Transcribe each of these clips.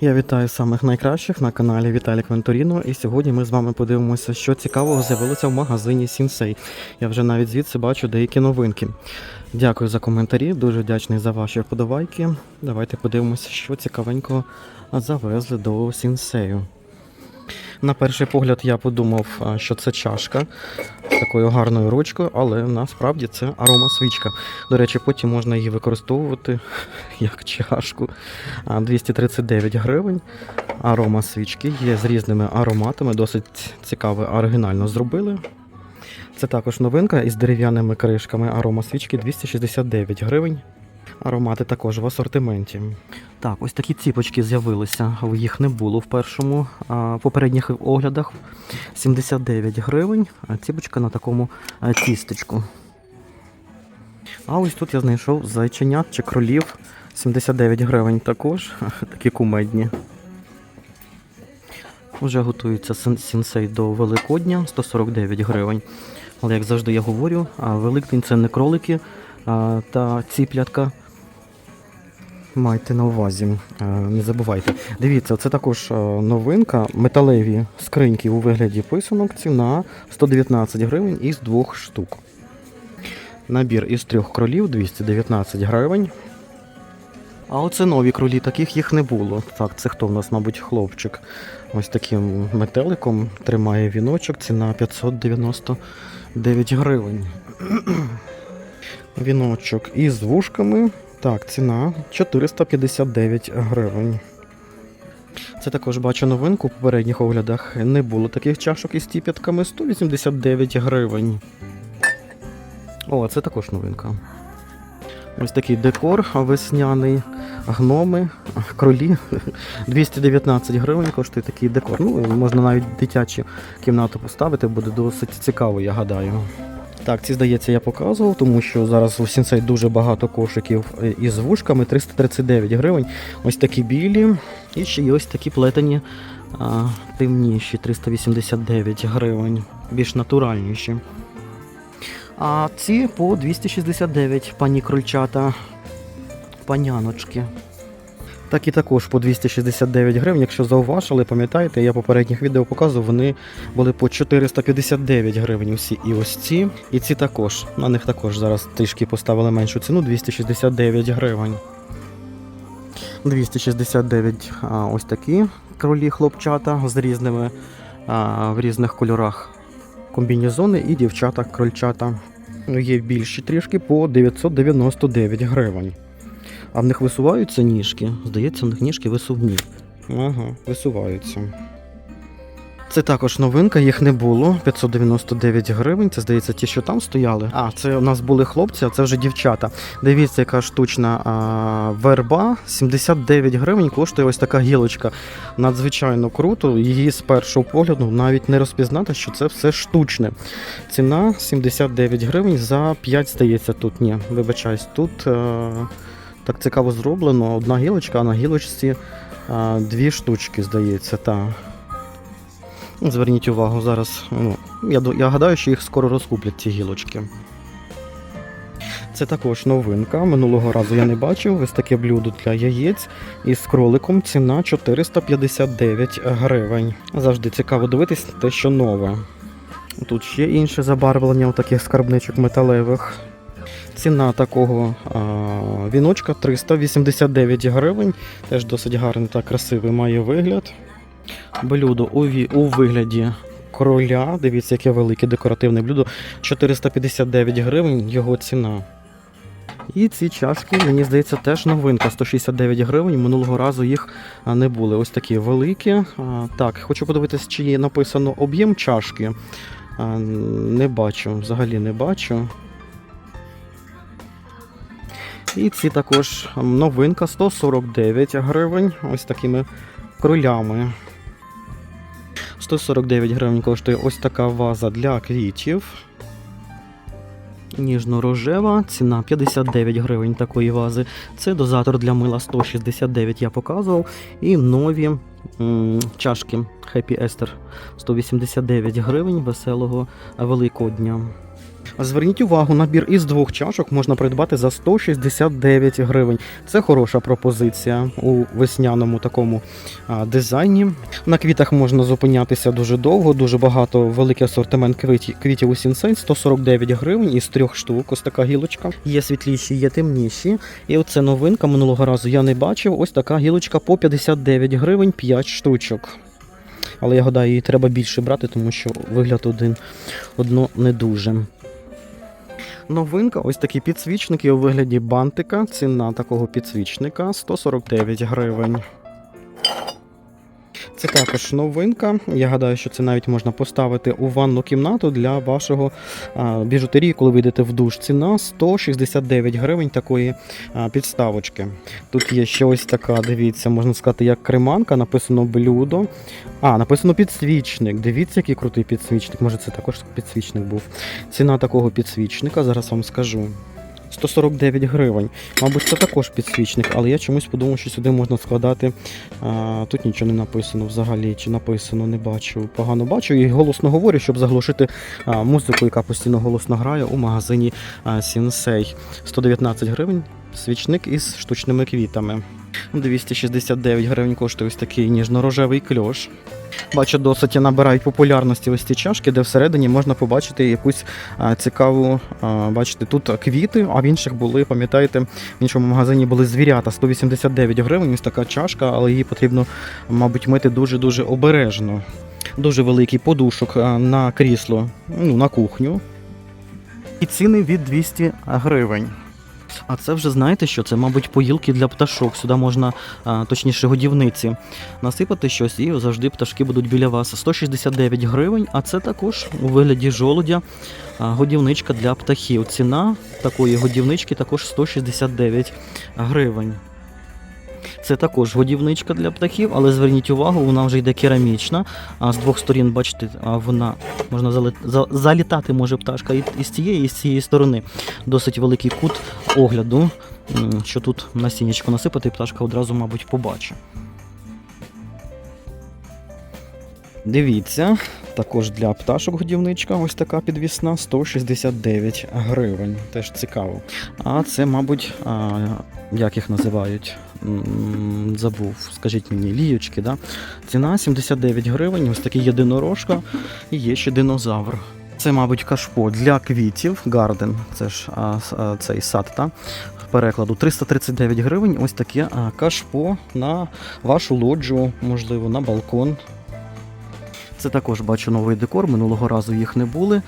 Я вітаю самих найкращих на каналі Віталік Вентуріно. І сьогодні ми з вами подивимося, що цікавого з'явилося в магазині Сінсей. Я вже навіть звідси бачу деякі новинки. Дякую за коментарі, дуже вдячний за ваші вподобайки. Давайте подивимося, що цікавенького завезли до Сінсею. На перший погляд я подумав, що це чашка з такою гарною ручкою, але насправді це арома свічка. До речі, потім можна її використовувати як чашку. 239 гривень. Арома свічки є з різними ароматами, досить цікаво, оригінально зробили. Це також новинка із дерев'яними кришками. Арома свічки 269 гривень. Аромати також в асортименті. Так, ось такі ціпочки з'явилися. Їх не було в першому а, попередніх оглядах. 79 гривень. Ціпочка на такому тістечку. А ось тут я знайшов зайченят чи кролів 79 гривень також. Такі кумедні. Вже готується сен- сінсей до Великодня 149 гривень. Але як завжди я говорю, Великдень це не кролики та ціплятка. Майте на увазі, е, не забувайте. Дивіться, це також е, новинка. Металеві скриньки у вигляді писанок. Ціна 119 гривень із двох штук. Набір із трьох кролів 219 гривень. А оце нові кролі, таких їх не було. Так, це хто в нас, мабуть, хлопчик. Ось таким метеликом тримає віночок, ціна 599 гривень. Віночок із вушками. Так, ціна 459 гривень. Це також бачу новинку у попередніх оглядах. Не було таких чашок із тіп'ятками 189 гривень. О, це також новинка. Ось такий декор весняний, гноми, кролі. 219 гривень коштує такий декор. Ну, можна навіть дитячу кімнату поставити, буде досить цікаво, я гадаю. Так, ці здається, я показував, тому що зараз у Сінсей дуже багато кошиків е, із вушками 339 гривень. Ось такі білі. І ще є ось такі плетені а, темніші 389 гривень, більш натуральніші. А ці по 269 пані крольчата, паняночки. Так і також по 269 гривень. Якщо зауважили, пам'ятаєте, я попередніх відео показував, вони були по 459 гривень усі. І ось ці, і ці також. На них також зараз трішки поставили меншу ціну 269 гривень. 269 а, ось такі кролі хлопчата з різними а, в різних кольорах комбінезони і дівчата крольчата. Є більші трішки по 999 гривень. А в них висуваються ніжки. Здається, в них ніжки висувні. Ага, висуваються. Це також новинка, їх не було. 599 гривень. Це здається, ті, що там стояли. А, це у нас були хлопці, а це вже дівчата. Дивіться, яка штучна а, верба. 79 гривень коштує ось така гілочка. Надзвичайно круто. Її з першого погляду навіть не розпізнати, що це все штучне. Ціна 79 гривень за 5, здається, тут. Ні, вибачаюсь, тут. А... Так цікаво зроблено. Одна гілочка, а на гілочці а, дві штучки, здається, та. Ну, Зверніть увагу, зараз. Ну, я, я гадаю, що їх скоро розкуплять ці гілочки. Це також новинка. Минулого разу я не бачив. Ось таке блюдо для яєць із кроликом. Ціна 459 гривень. Завжди цікаво дивитись те, що нове. Тут ще інше забарвлення таких скарбничок металевих. Ціна такого а, віночка 389 гривень. Теж досить гарний та красивий має вигляд. Блюдо у, у вигляді кроля. Дивіться, яке велике декоративне блюдо. 459 гривень його ціна. І ці чашки, мені здається, теж новинка. 169 гривень. Минулого разу їх не були. Ось такі великі. Так, хочу подивитися, чи є написано об'єм чашки. Не бачу, взагалі не бачу. І ці також новинка 149 гривень. Ось такими кролями. 149 гривень коштує ось така ваза для квітів. Ніжно-рожева, ціна 59 гривень такої вази. Це дозатор для мила 169 я показував. І нові м, чашки Happy Esther 189 гривень веселого Великодня. Зверніть увагу, набір із двох чашок можна придбати за 169 гривень. Це хороша пропозиція у весняному такому дизайні. На квітах можна зупинятися дуже довго, дуже багато, великий асортимент квітів, квітів у Сінсей, 149 гривень із трьох штук. Ось така гілочка. Є світліші, є темніші. І оце новинка минулого разу я не бачив. Ось така гілочка по 59 гривень 5 штучок. Але я гадаю, її треба більше брати, тому що вигляд один одно не дуже. Новинка, ось такі підсвічники у вигляді бантика. Ціна такого підсвічника 149 гривень. Це також новинка. Я гадаю, що це навіть можна поставити у ванну кімнату для вашого біжутерії, коли ви йдете в душ. Ціна 169 гривень такої підставочки. Тут є ще ось така, дивіться, можна сказати, як креманка, написано блюдо. А, написано підсвічник. Дивіться, який крутий підсвічник. Може, це також підсвічник був. Ціна такого підсвічника, зараз вам скажу. 149 гривень. Мабуть, це також підсвічник, але я чомусь подумав, що сюди можна складати. А, тут нічого не написано взагалі, чи написано, не бачу. Погано бачу і голосно говорю, щоб заглушити а, музику, яка постійно голосно грає у магазині Сінсей. 119 гривень. Свічник із штучними квітами. 269 гривень коштує ось такий ніжно-рожевий кльош. Бачу, досить набирають популярності ось ці чашки, де всередині можна побачити якусь цікаву. Бачите, тут квіти, а в інших були, пам'ятаєте, в іншому магазині були звірята 189 гривень. Ось така чашка, але її потрібно, мабуть, мити дуже-дуже обережно. Дуже великий подушок на крісло, ну, на кухню. І ціни від 200 гривень. А це вже знаєте що? Це, мабуть, поїлки для пташок. Сюди можна, точніше, годівниці, насипати щось, і завжди пташки будуть біля вас. 169 гривень, а це також у вигляді жолудя годівничка для птахів. Ціна такої годівнички також 169 гривень. Це також годівничка для птахів, але зверніть увагу, вона вже йде керамічна. А з двох сторін, бачите, вона можна зали- залітати може пташка і, з цієї, і з цієї сторони. Досить великий кут огляду, що тут насіннячко насипати, і пташка одразу, мабуть, побачить. Дивіться, також для пташок годівничка, ось така підвісна, 169 гривень. Теж цікаво. А це, мабуть, а, як їх називають? Забув, скажіть мені, ліючки, да? Ціна 79 гривень, ось такий єдинорожка і є ще динозавр. Це, мабуть, кашпо для квітів, гарден, це ж а, а, цей сад, та? перекладу 339 гривень. Ось таке а, кашпо на вашу лоджію, можливо, на балкон. Це також бачу новий декор. Минулого разу їх не були.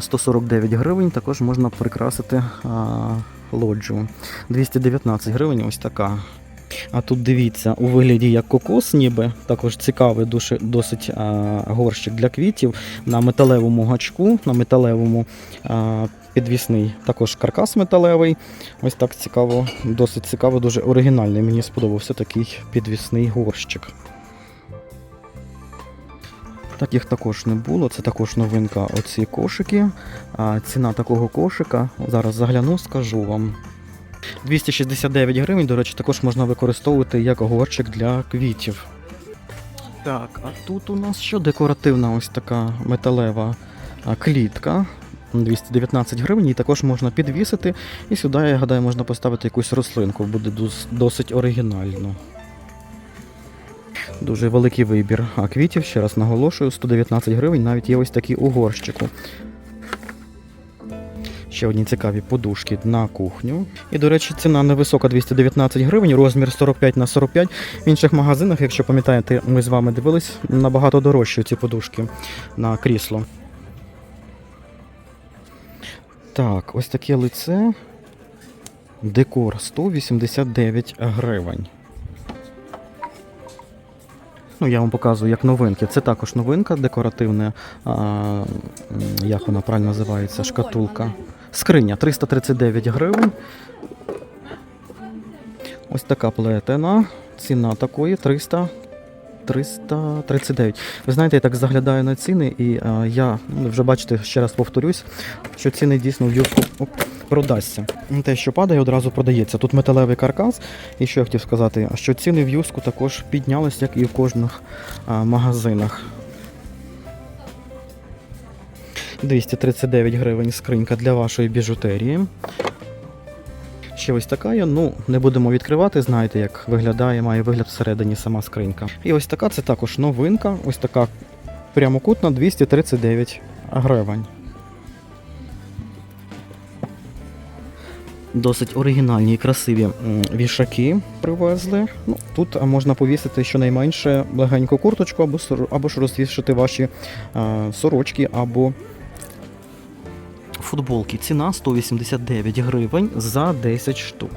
149 гривень також можна прикрасити а, лоджію. 219 гривень ось така. А тут дивіться, у вигляді як кокос, ніби також цікавий дуже, досить а, горщик для квітів на металевому гачку, на металевому а, підвісний також каркас металевий. Ось так цікаво, досить цікаво, дуже оригінальний. Мені сподобався такий підвісний горщик. Таких також не було. Це також новинка. Оці кошики. А, ціна такого кошика. Зараз загляну, скажу вам. 269 гривень, до речі, також можна використовувати як горщик для квітів. Так, а тут у нас що декоративна ось така металева клітка. 219 гривень, її також можна підвісити. І сюди, я гадаю, можна поставити якусь рослинку, буде досить оригінально. Дуже великий вибір а квітів, ще раз наголошую, 119 гривень, навіть є ось такі у горщику. Ще одні цікаві подушки на кухню. І, до речі, ціна невисока 219 гривень, розмір 45 на 45. В інших магазинах, якщо пам'ятаєте, ми з вами дивились, набагато дорожчі ці подушки на крісло. Так, ось таке лице. Декор 189 гривень. Ну, я вам показую як новинки. Це також новинка декоративна. А, як вона правильно називається? Шкатулка. Скриня 339 гривень. Ось така плетена. Ціна такої 300. 339. Ви знаєте, я так заглядаю на ціни, і а, я вже бачите, ще раз повторюсь, що ціни дійсно в юбку продасться. Те, що падає, одразу продається. Тут металевий каркас. І що я хотів сказати, що ціни в юску також піднялись, як і в кожних а, магазинах. 239 гривень скринька для вашої біжутерії. Ще ось така є, ну не будемо відкривати, знаєте, як виглядає, має вигляд всередині сама скринька. І ось така це також новинка, ось така прямокутна 239 гривень. Досить оригінальні і красиві вішаки привезли. Ну, тут можна повісити щонайменше легеньку курточку або, або ж розвішати ваші а, сорочки або футболки. Ціна 189 гривень за 10 штук.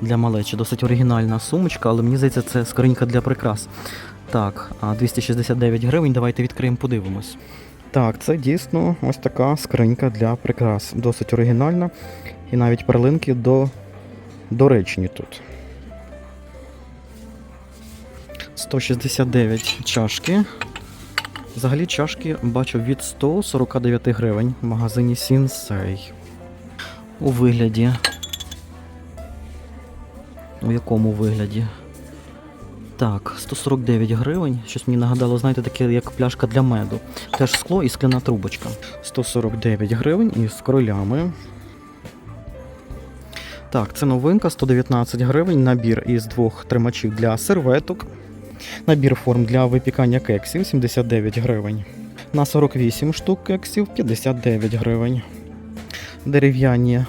Для малечі досить оригінальна сумочка, але мені здається, це скринька для прикрас. Так, 269 гривень. Давайте відкриємо, подивимось. Так, це дійсно ось така скринька для прикрас. Досить оригінальна. І навіть перлинки до... доречні тут. 169 чашки. Взагалі чашки бачу від 149 гривень в магазині Сінсей. У вигляді. У якому вигляді? Так, 149 гривень. Щось мені нагадало, знаєте, таке як пляшка для меду. Теж скло і скляна трубочка. 149 гривень із королями. Так, це новинка 119 гривень. Набір із двох тримачів для серветок. Набір форм для випікання кексів 79 гривень. На 48 штук кексів 59 гривень. Дерев'яні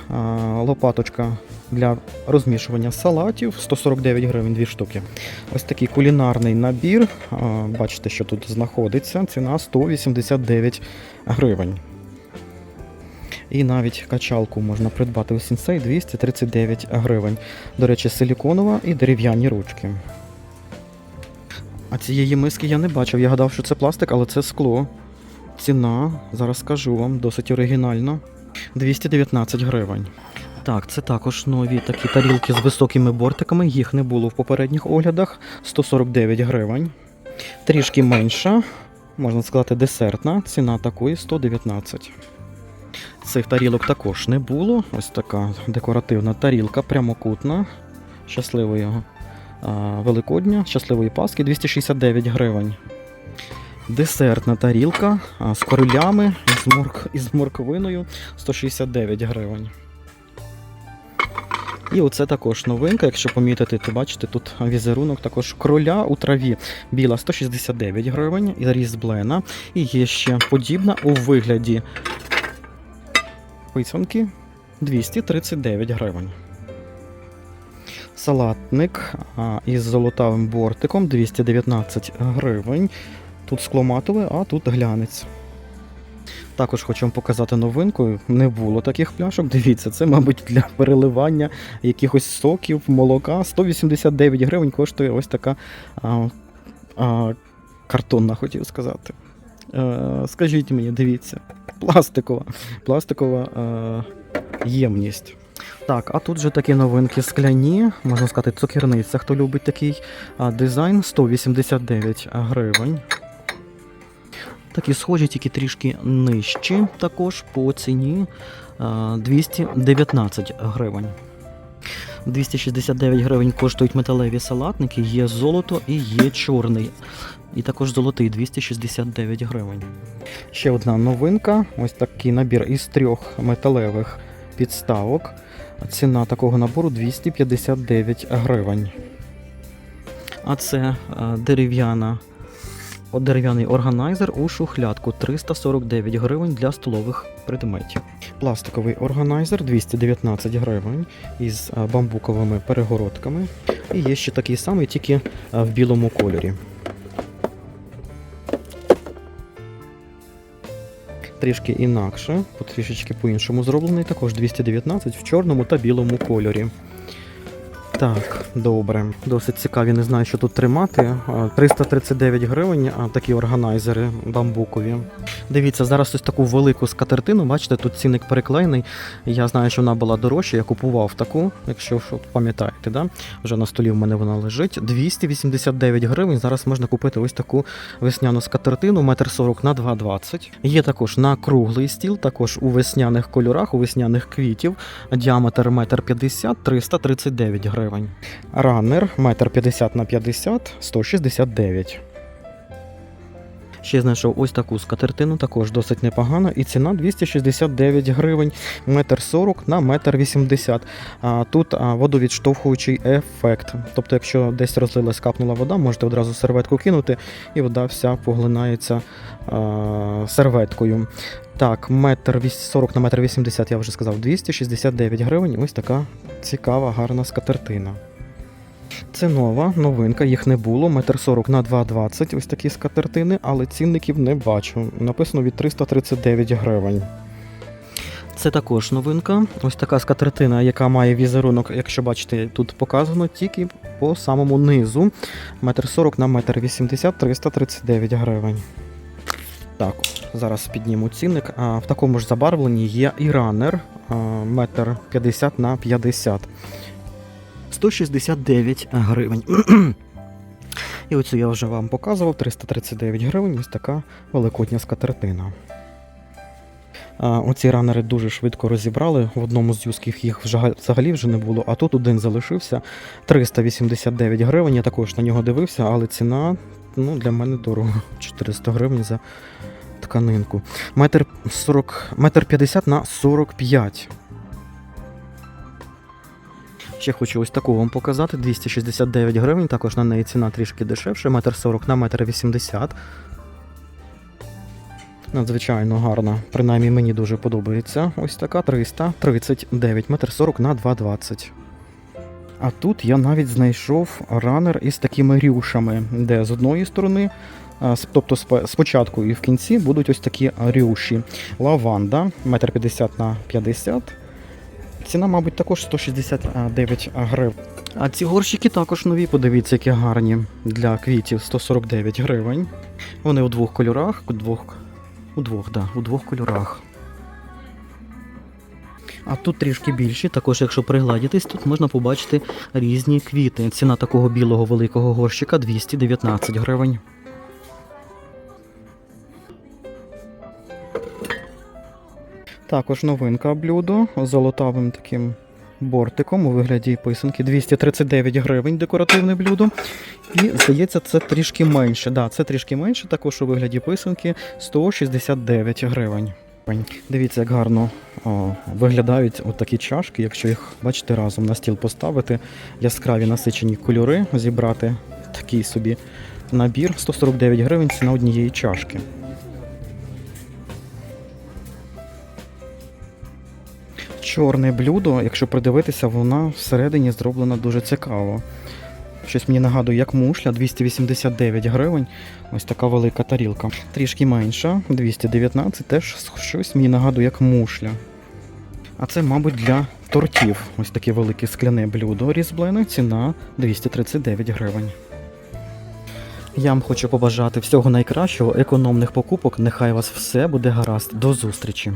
лопаточка для розмішування салатів 149 гривень 2 штуки. Ось такий кулінарний набір. Бачите, що тут знаходиться. Ціна 189 гривень. І навіть качалку можна придбати у Сінсей 239 гривень. До речі, силіконова і дерев'яні ручки. А цієї миски я не бачив. Я гадав, що це пластик, але це скло. Ціна, зараз скажу вам, досить оригінальна. 219 гривень. Так, це також нові такі тарілки з високими бортиками. Їх не було в попередніх оглядах. 149 гривень. Трішки менша, можна сказати, десертна. Ціна такої 119. Цих тарілок також не було. Ось така декоративна тарілка, прямокутна. Щасливої Великодня, щасливої Пасхи 269 гривень. Десертна тарілка а, з королями із, морк... із морквиною 169 гривень. І оце також новинка, якщо помітити, то бачите, тут візерунок також кроля у траві. Біла 169 гривень, і різблена. І є ще подібна у вигляді писанки 239 гривень. Салатник із золотавим бортиком 219 гривень. Тут скломатове, а тут глянець. Також хочу вам показати новинку. Не було таких пляшок. Дивіться, це, мабуть, для переливання якихось соків, молока. 189 гривень коштує ось така а, а, картонна, хотів сказати. Е, скажіть мені, дивіться, пластикова, пластикова е, ємність. Так, а тут же такі новинки скляні, можна сказати, цукерниця, хто любить такий а, дизайн 189 гривень. Такі схожі, тільки трішки нижчі, також по ціні 219 гривень. 269 гривень коштують металеві салатники, є золото і є чорний. І також золотий 269 гривень. Ще одна новинка: ось такий набір із трьох металевих підставок. Ціна такого набору 259 гривень. А це е, дерев'яна дерев'яний органайзер у шухлядку 349 гривень для столових предметів. Пластиковий органайзер 219 гривень із е, бамбуковими перегородками. І є ще такий самий, тільки е, в білому кольорі. Трішки інакше, потрішечки по-іншому зроблений, також 219 в чорному та білому кольорі. Так, добре. Досить цікаві, не знаю, що тут тримати. 339 гривень, такі органайзери бамбукові. Дивіться, зараз ось таку велику скатертину, бачите, тут цінник переклеєний. Я знаю, що вона була дорожча, я купував таку, якщо пам'ятаєте, да? вже на столі в мене вона лежить. 289 гривень. Зараз можна купити ось таку весняну скатертину, 1,40 на 2,20. Є також на круглий стіл, також у весняних кольорах, у весняних квітів. Діаметр 1,50 м 339 гривень. Раннер 1,50 на 50 169. Ще знайшов ось таку скатертину, також досить непогана. І ціна 269 гривень, метр 40 на метр 80. А тут водовідштовхуючий ефект. Тобто, якщо десь розлилась, капнула вода, можете одразу серветку кинути, і вода вся поглинається а, серветкою. Так, метр 40 на метр 80, я вже сказав, 269 гривень. Ось така цікава, гарна скатертина. Це нова новинка, їх не було. Метр 40 на 2,20 ось такі скатертини, але цінників не бачу. Написано від 339 гривень. Це також новинка. Ось така скатертина, яка має візерунок, якщо бачите, тут показано тільки по самому низу. Метр 40 на метр 80 339 гривень. Так, зараз підніму цінник. А, в такому ж забарвленні є і ранер метр 50 на 50. 169 гривень. І оцю я вже вам показував 339 гривень. Ось така великодня скатертина. Оці ранери дуже швидко розібрали. В одному з юсків їх взагалі вже не було, а тут один залишився 389 гривень. Я також на нього дивився, але ціна ну, для мене дорого. 400 гривень за тканинку. Метр 40, метр 50 на 45. Ще хочу ось таку вам показати. 269 гривень, також на неї ціна трішки дешевше, метр 40 на метр 80. Надзвичайно гарна. Принаймні мені дуже подобається. Ось така 339, метр 40 на 2,20. А тут я навіть знайшов ранер із такими рюшами, де з одної сторони, тобто спочатку і в кінці будуть ось такі рюші. Лаванда, метр 50 на 50. Ціна, мабуть, також 169 гривень. А ці горщики також нові, подивіться, які гарні для квітів 149 гривень. Вони у двох кольорах, у двох, у двох, да, у двох кольорах. А тут трішки більші, також якщо пригладитись, тут можна побачити різні квіти. Ціна такого білого великого горщика 219 гривень. Також новинка блюдо з золотавим таким бортиком у вигляді писанки. 239 гривень декоративне блюдо. І здається, це трішки менше. Да, це трішки менше, також у вигляді писанки 169 гривень. Дивіться, як гарно о, виглядають от такі чашки, якщо їх бачите разом на стіл поставити, яскраві насичені кольори, зібрати такий собі набір 149 гривень ціна однієї чашки. Чорне блюдо, якщо придивитися, вона всередині зроблена дуже цікаво. Щось мені нагадує, як мушля, 289 гривень. Ось така велика тарілка. Трішки менша, 219, теж щось мені нагадує, як мушля. А це, мабуть, для тортів. Ось таке велике скляне блюдо різблене, ціна 239 гривень. Я вам хочу побажати всього найкращого, економних покупок. Нехай вас все буде гаразд. До зустрічі!